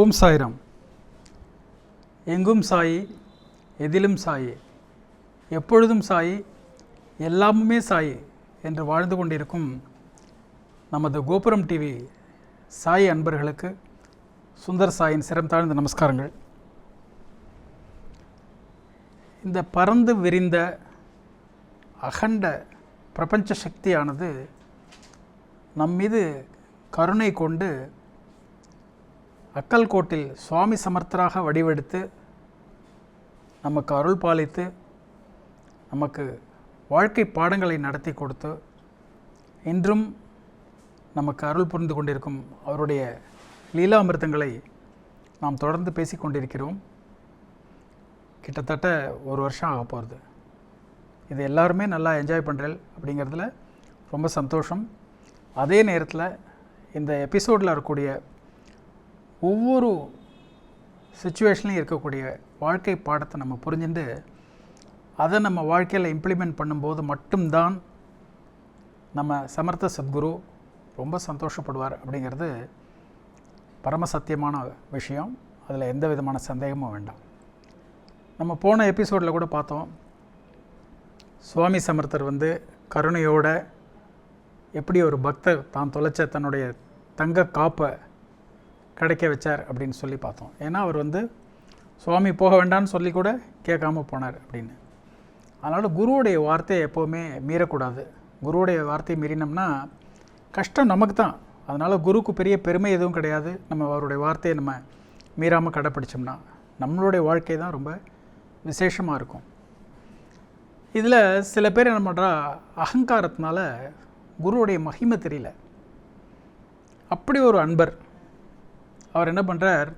ஓம் சாய்ராம். எங்கும் சாயி எதிலும் சாயி எப்பொழுதும் சாயி எல்லாமுமே சாயி என்று வாழ்ந்து கொண்டிருக்கும் நமது கோபுரம் டிவி சாய் அன்பர்களுக்கு சுந்தர் சாயின் சிரம் தாழ்ந்த நமஸ்காரங்கள். இந்த பறந்து விரிந்த அகண்ட பிரபஞ்ச சக்தியானது நம் மீது கருணை கொண்டு அக்கல்கோட்டில் சுவாமி சமர்த்தராக வடிவெடுத்து நமக்கு அருள் பாலித்து நமக்கு வாழ்க்கை பாடங்களை நடத்தி கொடுத்து இன்றும் நமக்கு அருள் புரிந்து கொண்டிருக்கும் அவருடைய லீலாமிர்தங்களை நாம் தொடர்ந்து பேசிக்கொண்டிருக்கிறோம் கிட்டத்தட்ட ஒரு வருஷம் ஆக போகிறது இது எல்லாருமே நல்லா என்ஜாய் பண்ணுறேன் அப்படிங்கிறதுல ரொம்ப சந்தோஷம். அதே நேரத்தில் இந்த எபிசோடில் இருக்கக்கூடிய ஒவ்வொரு சுச்சுவேஷன்லையும் இருக்கக்கூடிய வாழ்க்கை பாடத்தை நம்ம புரிஞ்சுட்டு அதை நம்ம வாழ்க்கையில் இம்ப்ளிமெண்ட் பண்ணும்போது மட்டும்தான் நம்ம சமர்த்த சத்குரு ரொம்ப சந்தோஷப்படுவார் அப்படிங்கிறது பரம சத்தியமான விஷயம். அதில் எந்த விதமான சந்தேகமும் வேண்டாம். நம்ம போன எபிசோடில் கூட பார்த்தோம். சுவாமி சமர்த்தர் வந்து கருணையோட எப்படி ஒரு பக்தர் தான் தொலைச்ச தன்னுடைய தங்க காப்பை கிடைக்க வச்சார் அப்படின்னு சொல்லி பார்த்தோம். ஏன்னா அவர் வந்து சுவாமி போக வேண்டாம்னு சொல்லி கூட கேட்காம போனார் அப்படின்னு. அதனால் குருவுடைய வார்த்தையை எப்போவுமே மீறக்கூடாது. குருவுடைய வார்த்தையை மீறினோம்னா கஷ்டம் நமக்கு தான். அதனால் குருக்கு பெரிய பெருமை எதுவும் கிடையாது. நம்ம அவருடைய வார்த்தையை நம்ம மீறாமல் கடைப்பிடிச்சோம்னா நம்மளுடைய வாழ்க்கை தான் ரொம்ப விசேஷமாக இருக்கும். இதில் சில பேர் என்ன பண்ணுறா அகங்காரத்தினால குருவுடைய மகிமை தெரியல. அப்படி ஒரு அன்பர் அவர் என்ன பண்ணுறார்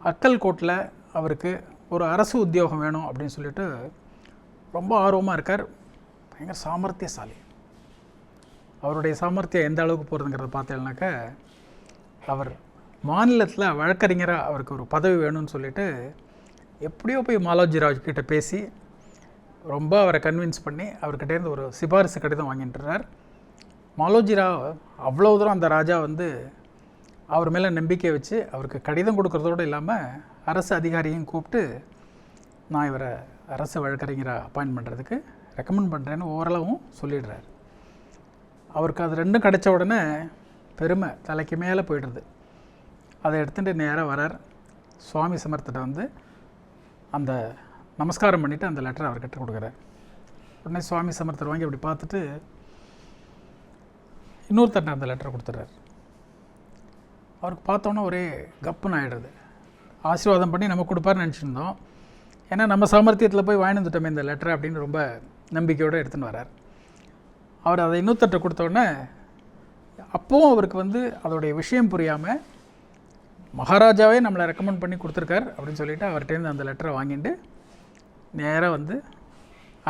அக்கல்கோட்டில் அவருக்கு ஒரு அரசு உத்தியோகம் வேணும் அப்படின்னு சொல்லிட்டு ரொம்ப ஆர்வமாக இருக்கார். பயங்கர சாமர்த்தியசாலி. அவருடைய சாமர்த்தியம் எந்த அளவுக்கு போகிறதுங்கிறத பார்த்தீங்கன்னாக்க அவர் மாநிலத்தில் வழக்கறிஞராக அவருக்கு ஒரு பதவி வேணும்னு சொல்லிட்டு எப்படியோ போய் மாலோஜி ராஜ் கிட்ட பேசி ரொம்ப அவரை கன்வின்ஸ் பண்ணி அவர்கிட்டேருந்து ஒரு சிபாரிசு கடிதம் வாங்கிட்டுறார் மாலோஜி ராவ் அவ்வளோ தூரம் அந்த ராஜா வந்து அவர் மேலே நம்பிக்கை வச்சு அவருக்கு கடிதம் கொடுக்குறதோடு இல்லாமல் அரசு அதிகாரியும் கூப்பிட்டு நான் இவரை அரசு வழக்கறிஞராக அப்பாயின்ட் பண்ணுறதுக்கு ரெக்கமெண்ட் பண்ணுறேன்னு ஓரளவும் சொல்லிடுறார். அவருக்கு அது ரெண்டும் கிடைச்ச உடனே பெருமை தலைக்கு மேலே போயிடுறது அதை எடுத்துகிட்டு நேராக வரார். சுவாமி சமர்த்திட்ட வந்து அந்த நமஸ்காரம் பண்ணிவிட்டு அந்த லெட்டரை அவர்கிட்ட கொடுக்குறார். உடனே சுவாமி சமர்த்தர் வாங்கி அப்படி பார்த்துட்டு இன்னொருத்தர் அந்த லெட்டரை கொடுத்துட்றாரு அவருக்கு பார்த்தோன்னே ஒரே கப்புன்னு ஆகிடுது ஆசீர்வாதம் பண்ணி நம்ம கொடுப்பாருன்னு நினச்சிருந்தோம். ஏன்னா நம்ம சாமர்த்தியத்தில் போய் வாங்கி வந்துட்டோமே இந்த லெட்டரை அப்படின்னு ரொம்ப நம்பிக்கையோடு எடுத்துன்னு வரார். அவர் அதை இன்னொருத்தட்ட கொடுத்தோடனே அப்போவும் அவருக்கு வந்து அதோடைய விஷயம் புரியாமல் மகாராஜாவே நம்மளை ரெக்கமெண்ட் பண்ணி கொடுத்துருக்கார் அப்படின்னு சொல்லிட்டு அவர்கிட்டேருந்து அந்த லெட்டரை வாங்கிட்டு நேராக வந்து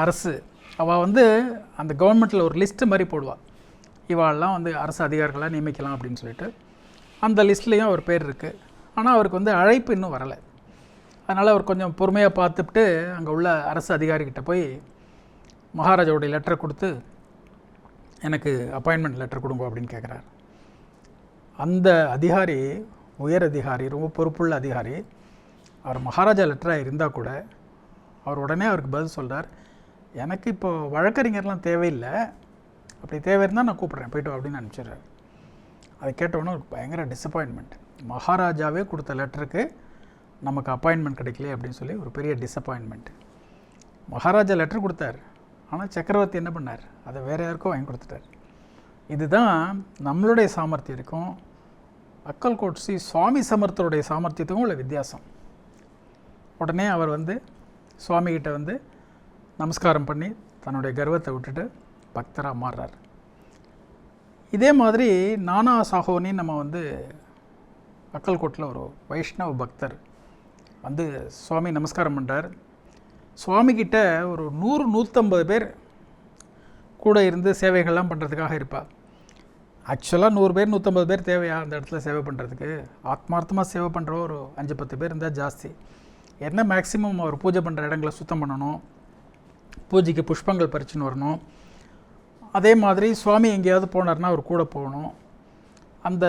அரசு அவள் வந்து அந்த கவர்மெண்ட்டில் ஒரு லிஸ்ட்டு மாதிரி போடுவாள் இவாளெல்லாம் வந்து அரசு அதிகாரிகளாக நியமிக்கலாம் அப்படின்னு சொல்லிட்டு அந்த லிஸ்ட்லேயும் அவர் பேர் இருக்குது ஆனால் அவருக்கு வந்து அழைப்பு இன்னும் வரலை. அதனால் அவர் கொஞ்சம் பொறுமையாக பார்த்துட்டு அங்கே உள்ள அரசு அதிகாரிக்கிட்ட போய் மகாராஜாவுடைய லெட்டரை கொடுத்து எனக்கு அப்பாயின்மெண்ட் லெட்டர் கொடுங்க அப்படின்னு கேட்குறாரு அந்த அதிகாரி உயர் அதிகாரி ரொம்ப பொறுப்புள்ள அதிகாரி அவர் மகாராஜா லெட்டராக இருந்தால் கூட அவர் உடனே அவருக்கு பதில் சொல்கிறார் எனக்கு இப்போ வழக்கறிஞர்லாம் தேவையில்லை. அப்படி தேவை இருந்தால் நான் கூப்பிட்றேன். போய்ட்டு அப்படின்னு அனுப்பிச்சிடுறாரு. அதை கேட்டவுடனே அவருக்கு பயங்கர டிசப்பாயின்மெண்ட் மகாராஜாவே கொடுத்த லெட்டருக்கு நமக்கு அப்பாயின்மெண்ட் கிடைக்கல அப்படின்னு சொல்லி ஒரு பெரிய டிசப்பாயின்மெண்ட் மகாராஜா லெட்டர் கொடுத்தார். ஆனால் சக்கரவர்த்தி என்ன பண்ணார்? அதை வேறு யாருக்கோ வாங்கி கொடுத்துட்டார். இதுதான் நம்மளுடைய சாமர்த்தியம் அக்கல்கோட் ஸ்ரீ சுவாமி சமர்த்தருடைய சாமர்த்தியத்துக்கும் உள்ள வித்தியாசம். உடனே அவர் வந்து சுவாமிகிட்ட வந்து நமஸ்காரம் பண்ணி தன்னுடைய கர்வத்தை விட்டுட்டு பக்தராக மாறுறார். இதே மாதிரி நானா சாகோனி நம்ம வந்து அக்கல்கோட்டில் ஒரு வைஷ்ணவ பக்தர் வந்து சுவாமி நமஸ்காரம் பண்ணுறார் சுவாமிகிட்ட ஒரு நூறு நூற்றம்பது பேர் கூட இருந்து சேவைகள்லாம் பண்ணுறதுக்காக இருப்பாள் ஆக்சுவலாக நூறு பேர் நூற்றம்பது பேர் தேவையா அந்த இடத்துல சேவை பண்ணுறதுக்கு ஆத்மார்த்தமாக சேவை பண்ணுற ஒரு அஞ்சு பத்து பேர் இருந்தால் ஜாஸ்தி. என்ன மேக்ஸிமம் அவர் பூஜை பண்ணுற இடங்களை சுத்தம் பண்ணணும்? பூஜைக்கு புஷ்பங்கள் பறிச்சுன்னு வரணும்? அதே மாதிரி சுவாமி எங்கேயாவது போனார்னா அவர் கூட போகணும். அந்த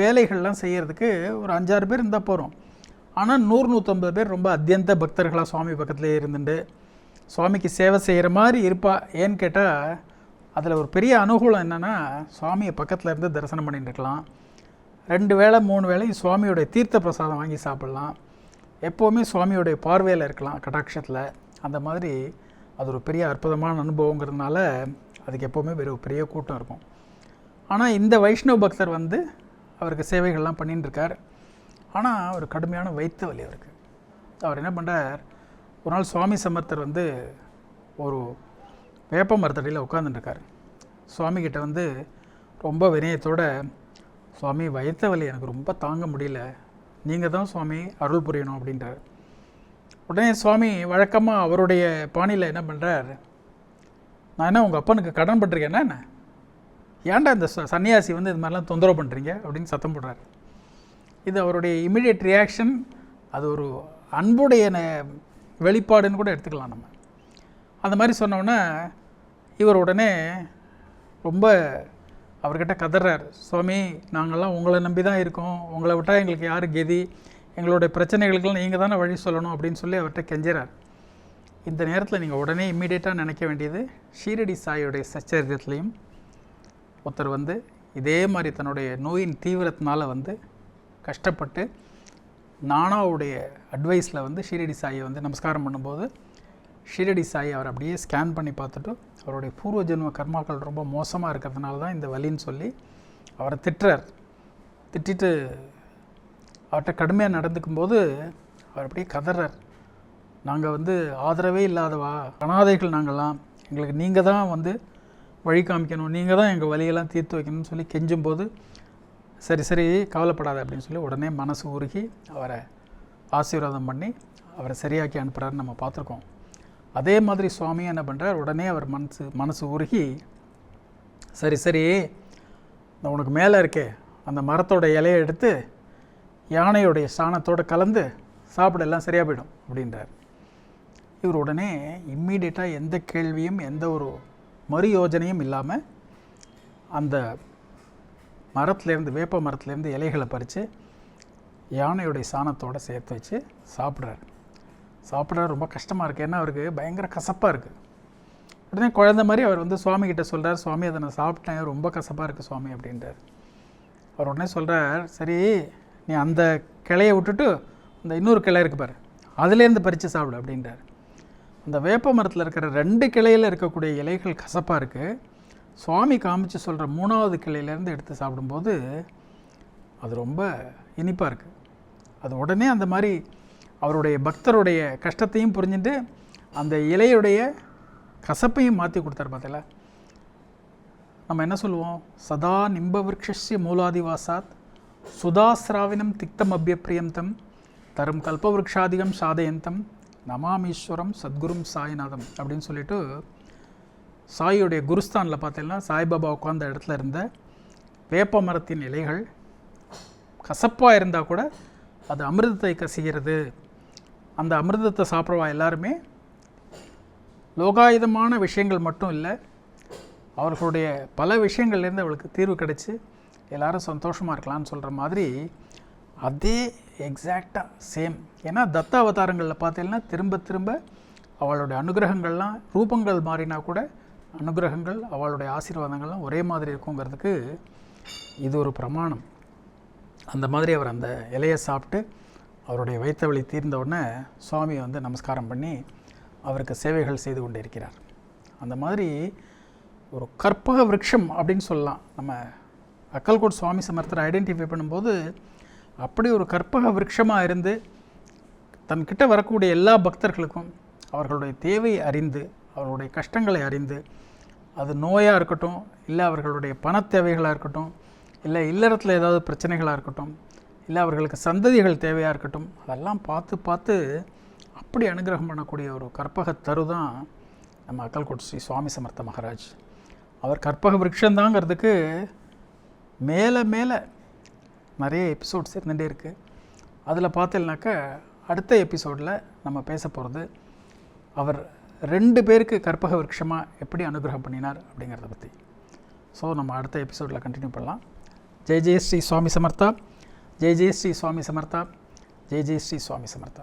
வேலைகள்லாம் செய்கிறதுக்கு ஒரு அஞ்சாறு பேர் இருந்தால் போகிறோம் ஆனால் நூறு நூற்றம்பது பேர் ரொம்ப அத்தியந்த பக்தர்களாக சுவாமி பக்கத்துலேயே இருந்துட்டு சுவாமிக்கு சேவை செய்கிற மாதிரி இருப்பா. ஏன்னு கேட்டால் அதில் ஒரு பெரிய அனுகூலம் என்னென்னா சுவாமியை பக்கத்தில் இருந்து தரிசனம் பண்ணிட்டு இருக்கலாம். ரெண்டு வேளை மூணு வேளையும் சுவாமியோடைய தீர்த்த பிரசாதம் வாங்கி சாப்பிட்லாம். எப்போவுமே சுவாமியோடைய பார்வையில் இருக்கலாம் கடாட்சத்தில். அந்த மாதிரி அது ஒரு பெரிய அற்புதமான அனுபவங்கிறதுனால அதுக்கு எப்போவுமே வெறும் பெரிய கூட்டம் இருக்கும். ஆனால் இந்த வைஷ்ணவ பக்தர் வந்து அவருக்கு சேவைகள்லாம் பண்ணின்னு இருக்கார் ஆனால் ஒரு கடுமையான வைத்த வலி அவருக்கு. அவர் என்ன பண்ணுறார் ஒரு நாள் சுவாமி சமர்த்தர் வந்து ஒரு வேப்ப மரத்தடியில் உட்காந்துட்டுருக்கார் சுவாமிகிட்ட வந்து ரொம்ப வினயத்தோட சுவாமி வயத்த வலி எனக்கு ரொம்ப தாங்க முடியல. நீங்கள் தான் சுவாமி அருள் புரியணும் அப்படின்றார். உடனே சுவாமி வழக்கமாக அவருடைய பாணியில் என்ன பண்ணுறார் நான் என்ன உங்கள் அப்பனுக்கு கடன் பட்டிருக்கேன்னா என்ன ஏன்டா இந்த ச- சன்னியாசி வந்து இது மாதிரிலாம் தொந்தரவு பண்ணுறீங்க அப்படின்னு சத்தம் போடுறாரு. இது அவருடைய இமிடியேட் ரியாக்ஷன் அது ஒரு அன்புடைய வெளிப்பாடுன்னு கூட எடுத்துக்கலாம் நம்ம. அந்த மாதிரி சொன்னோன்னே இவர் உடனே ரொம்ப அவர்கிட்ட கதறார். சுவாமி நாங்கள்லாம் உங்களை நம்பி தான் இருக்கோம். உங்களை விட்டால் எங்களுக்கு யார் கெதி? எங்களுடைய பிரச்சனைகளுக்கெல்லாம் நீங்கள் தானே வழி சொல்லணும் அப்படின்னு சொல்லி அவர்கிட்ட கெஞ்சிறார். இந்த நேரத்தில் நீங்கள் உடனே இம்மீடியட்டாக நினைக்க வேண்டியது ஷீரடி சாயுடைய சச்சரித்திரத்துலேயும் ஒருத்தர் வந்து இதே மாதிரி தன்னுடைய நோயின் தீவிரத்தினால் வந்து கஷ்டப்பட்டு நானாவுடைய அட்வைஸில் வந்து ஷீரடி சாயை வந்து நமஸ்காரம் பண்ணும்போது ஷீரடி சாயை அவர் அப்படியே ஸ்கேன் பண்ணி பார்த்துட்டு அவருடைய பூர்வ ஜென்ம கர்மாக்கள் ரொம்ப மோசமாக இருக்கிறதுனால தான் இந்த வலின்னு சொல்லி அவரை திட்டுறார். திட்டிட்டு அவர்கிட்ட கடுமையாக நடந்துக்கும் போது அவர் அப்படியே கதறார். நாங்கள் வந்து ஆதரவே இல்லாதவா? அனாதைகள் நாங்கள்லாம் எங்களுக்கு நீங்கள் தான் வந்து வழி காமிக்கணும். நீங்கள் தான் எங்கள் வழியெல்லாம் தீர்த்து வைக்கணும்னு சொல்லி கெஞ்சும்போது சரி சரி கவலைப்படாத அப்படின்னு சொல்லி உடனே மனசு உருகி அவரை ஆசீர்வாதம் பண்ணி அவரை சரியாக்கி அனுப்புகிறாருன்னு நம்ம பார்த்துருக்கோம். அதே மாதிரி சுவாமி என்ன பண்ணுறார் உடனே அவர் மனசு மனசு உருகி சரி சரி நான் உனக்கு மேலே இருக்கே. அந்த மரத்தோட இலையை எடுத்து யானையுடைய சாணத்தோட கலந்து சாப்பிட எல்லாம் சரியாக போயிடும் அப்படின்றார். இவர் உடனே இம்மீடியட்டாக எந்த கேள்வியும் எந்த ஒரு மறு யோஜனையும் இல்லாமல் அந்த மரத்துலேருந்து வேப்ப மரத்துலேருந்து இலைகளை பறித்து யானையுடைய சாணத்தோட சேர்த்து வச்சு சாப்பிட்றாரு. சாப்பிட்ற ரொம்ப கஷ்டமாக இருக்குது ஏன்னா அவருக்கு பயங்கர கசப்பாக இருக்குது உடனே குழந்த மாதிரி அவர் வந்து சுவாமி கிட்ட சொல்கிறார் சுவாமி அதை நான் சாப்பிட்டேன். ரொம்ப கசப்பாக இருக்குது சுவாமி அப்படின்றார். அவர் உடனே சொல்கிறார் சரி நீ அந்த கிளையை விட்டுட்டு அந்த இன்னொரு கிளை இருக்கு பாரு. அதுலேருந்து பறித்து சாப்பிடு அப்படின்றார். அந்த வேப்ப மரத்தில் இருக்கிற ரெண்டு கிளையில் இருக்கக்கூடிய இலைகள் கசப்பாக இருக்குது சுவாமி காமிச்சு சொல்கிற மூணாவது கிளையிலேருந்து எடுத்து சாப்பிடும்போது அது ரொம்ப இனிப்பாக இருக்குது அது உடனே அந்த மாதிரி அவருடைய பக்தருடைய கஷ்டத்தையும் புரிஞ்சுட்டு அந்த இலையுடைய கசப்பையும் மாற்றி கொடுத்தாரு பார்த்தீங்களா நம்ம என்ன சொல்லுவோம்? சதா நிம்ப விரக்ஷஸ்ய மூலாதிவாசாத் சுதாஸ்ராவினம் திக்தம் அபியப்பிரியந்தம் தரும் கல்பவருஷாதிகம் சாதயந்தம் நமாமீஸ்வரம் சத்குரும் சாய்நாதம் அப்படின்னு சொல்லிட்டு சாயுடைய குருஸ்தானில் பார்த்தீங்கன்னா சாய்பாபா உட்காந்த இடத்துல இருந்த வேப்ப மரத்தின் இலைகள் கசப்பாக இருந்தால் கூட அது அமிர்தத்தை கசிகிறது. அந்த அமிர்தத்தை சாப்பிட்றவா எல்லாருமே. லோகாயுதமான விஷயங்கள் மட்டும் இல்லை அவர்களுடைய பல விஷயங்கள்லேருந்து அவளுக்கு தீர்வு கிடைச்சி எல்லாரும் சந்தோஷமாக இருக்கலாம்னு சொல்கிற மாதிரி அதே எக்ஸாக்டாக சேம் ஏன்னா தத்த அவதாரங்களில் பார்த்தீங்கன்னா திரும்ப திரும்ப அவளுடைய அனுகிரகங்கள்லாம் ரூபங்கள் மாறினா கூட அனுகிரகங்கள் அவளுடைய ஆசீர்வாதங்கள்லாம் ஒரே மாதிரி இருக்குங்கிறதுக்கு இது ஒரு பிரமாணம். அந்த மாதிரி அவர் அந்த இலையை சாப்பிட்டு அவருடைய வைத்த வழி தீர்ந்த உடனே சுவாமியை வந்து நமஸ்காரம் பண்ணி அவருக்கு சேவைகள் செய்து கொண்டிருக்கிறார். அந்த மாதிரி ஒரு கற்பக விரக்ஷம் அப்படின்னு சொல்லலாம். நம்ம அக்கல்கோட் சுவாமி சமர்த்தரை ஐடென்டிஃபை பண்ணும்போது அப்படி ஒரு கற்பக விருட்சமாக இருந்து தன்கிட்ட வரக்கூடிய எல்லா பக்தர்களுக்கும் அவர்களுடைய தேவை அறிந்து அவர்களுடைய கஷ்டங்களை அறிந்து அது நோயாக இருக்கட்டும் இல்லை அவர்களுடைய பணத்தேவைகளாக இருக்கட்டும் இல்லை இல்லறத்தில் ஏதாவது பிரச்சனைகளாக இருக்கட்டும் இல்லை அவர்களுக்கு சந்ததிகள் தேவையாக இருக்கட்டும் அதெல்லாம் பார்த்து பார்த்து அப்படி அனுகிரகம் பண்ணக்கூடிய ஒரு கற்பக தரு தான் நம்ம அக்கல்கோட் ஸ்ரீ சுவாமி சமர்த்த மகாராஜ். அவர் கற்பக விருட்சந்தாங்கிறதுக்கு மேலே மேலே நிறைய எபிசோட்ஸ் இருந்துகிட்டே இருக்குது அதில் பார்த்தீங்கன்னாக்கா அடுத்த எபிசோடில் நம்ம பேச போகிறது அவர் ரெண்டு பேருக்கு கற்பக விருட்சமாக எப்படி அனுகிரகம் பண்ணினார் அப்படிங்கிறத பற்றி. ஸோ நம்ம அடுத்த எபிசோடில் கண்டினியூ பண்ணலாம். ஜெய் ஜெய் ஸ்ரீ சுவாமி சமர்த்தா. ஜெய் ஜெய் ஸ்ரீ சுவாமி சமர்த்தா. ஜெய் ஜெய் ஸ்ரீ சுவாமி சமர்த்தா.